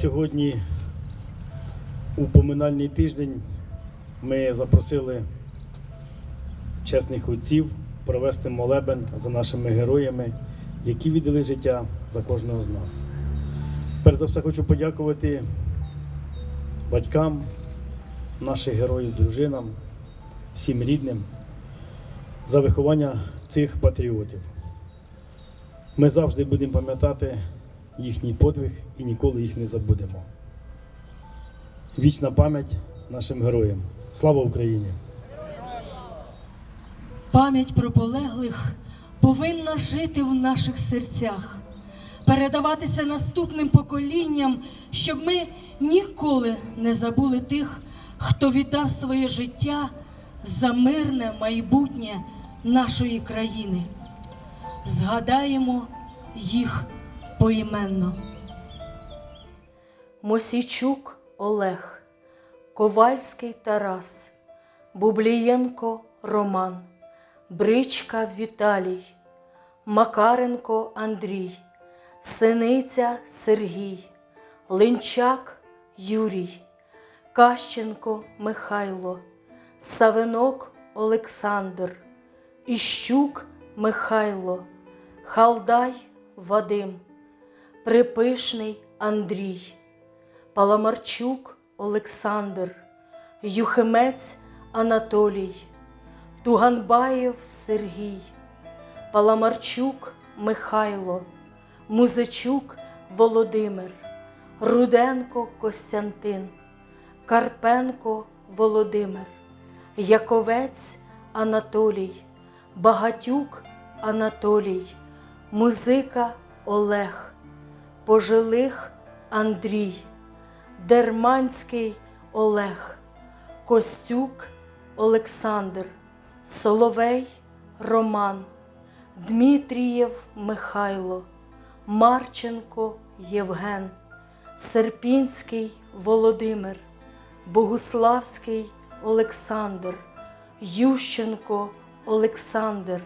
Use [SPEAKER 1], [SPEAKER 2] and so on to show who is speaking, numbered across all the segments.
[SPEAKER 1] Сьогодні у поминальний тиждень ми запросили чесних отців провести молебен за нашими героями, які віддали життя за кожного з нас. Перш за все хочу подякувати батькам наших героїв, дружинам, всім рідним за виховання цих патріотів. Ми завжди будемо пам'ятати їхній подвиг і ніколи їх не забудемо. Вічна пам'ять нашим героям. Слава Україні!
[SPEAKER 2] Пам'ять про полеглих повинна жити в наших серцях, передаватися наступним поколінням, щоб ми ніколи не забули тих, хто віддав своє життя за мирне майбутнє нашої країни. Згадаємо їх поіменно. Мосійчук Олег, Ковальський Тарас, Бублієнко Роман, Бричка Віталій, Макаренко Андрій, Синиця Сергій, Линчак Юрій, Кащенко Михайло, Савинок Олександр, Іщук Михайло, Халдай Вадим, Припишний Андрій, Паламарчук Олександр, Юхимець Анатолій, Туганбаєв Сергій, Паламарчук Михайло, Музичук Володимир, Руденко Костянтин, Карпенко Володимир, Яковець Анатолій, Багатюк Анатолій, Музика Олег, Пожилих Андрій, Дерманський Олег, Костюк Олександр, Соловей Роман, Дмитрієв Михайло, Марченко Євген, Серпінський Володимир, Богуславський Олександр, Ющенко Олександр,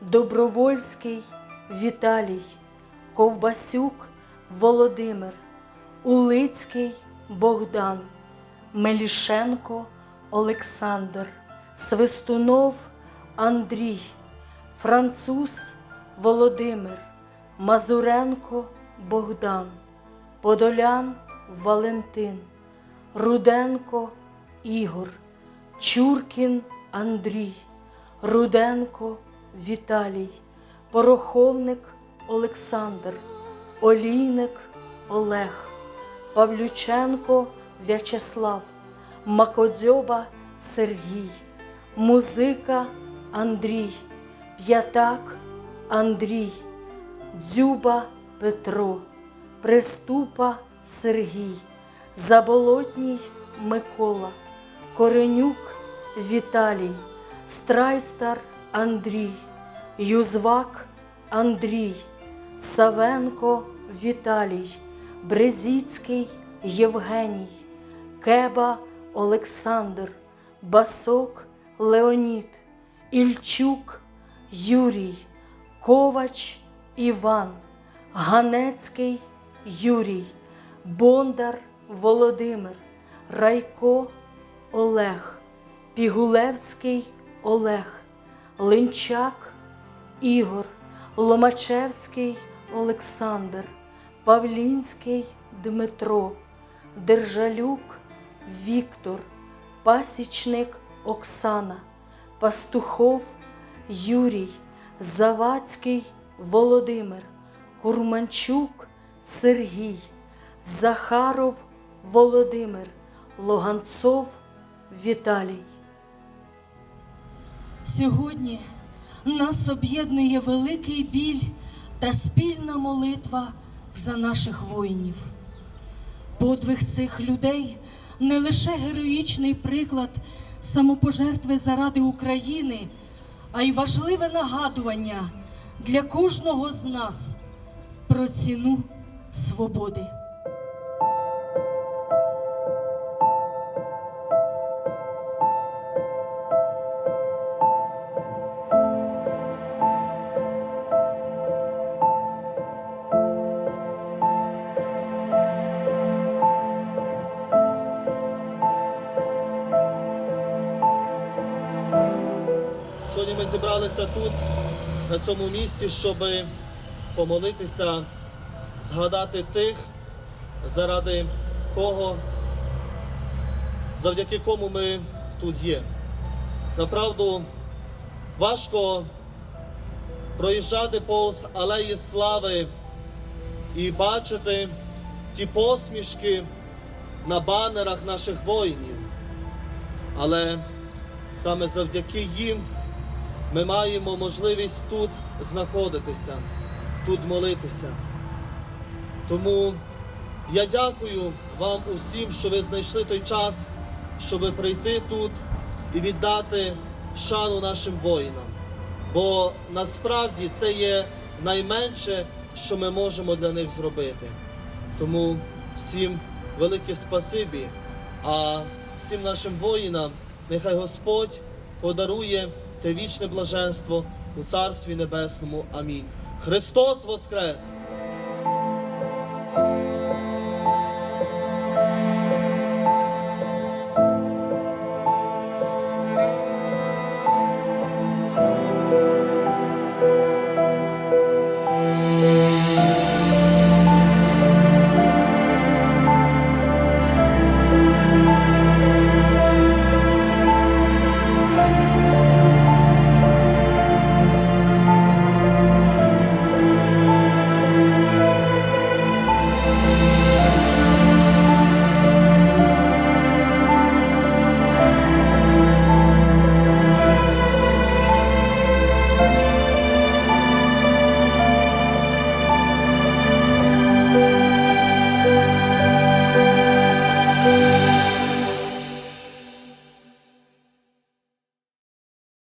[SPEAKER 2] Добровольський Віталій, Ковбасюк Володимир, Улицький Богдан, Мелішенко Олександр, Свистунов Андрій, Француз Володимир, Мазуренко Богдан, Подолян Валентин, Руденко Ігор, Чуркін Андрій, Руденко Віталій, Пороховник Олександр, Олійник Олег, Павлюченко В'ячеслав, Макодзьоба Сергій, Музика Андрій, П'ятак Андрій, Дзюба Петро, Приступа Сергій, Заболотній Микола, Коренюк Віталій, Страйстар Андрій, Юзвак Андрій, Савенко Віталій, Брезіцький Євгеній, Кеба Олександр, Басок Леонід, Ільчук Юрій, Ковач Іван, Ганецький Юрій, Бондар Володимир, Райко Олег, Пігулевський Олег, Линчак Ігор, Ломачевський Олександр, Павлінський Дмитро, Держалюк Віктор, Пасічник Оксана, Пастухов Юрій, Завадський Володимир, Курманчук Сергій, Захаров Володимир, Логанцов Віталій. Сьогодні нас об'єднує великий біль та спільна молитва за наших воїнів. Подвиг цих людей не лише героїчний приклад самопожертви заради України, а й важливе нагадування для кожного з нас про ціну свободи.
[SPEAKER 3] Сьогодні ми зібралися тут, на цьому місці, щоб помолитися, згадати тих, заради кого, завдяки кому ми тут є. Направду важко проїжджати повз алеї слави і бачити ті посмішки на банерах наших воїнів. Але саме завдяки їм ми маємо можливість тут знаходитися, тут молитися. Тому я дякую вам усім, що ви знайшли той час, щоб прийти тут і віддати шану нашим воїнам. Бо насправді це є найменше, що ми можемо для них зробити. Тому всім велике спасибі, а всім нашим воїнам нехай Господь подарує те вічне блаженство у Царстві Небесному. Амінь. Христос Воскрес!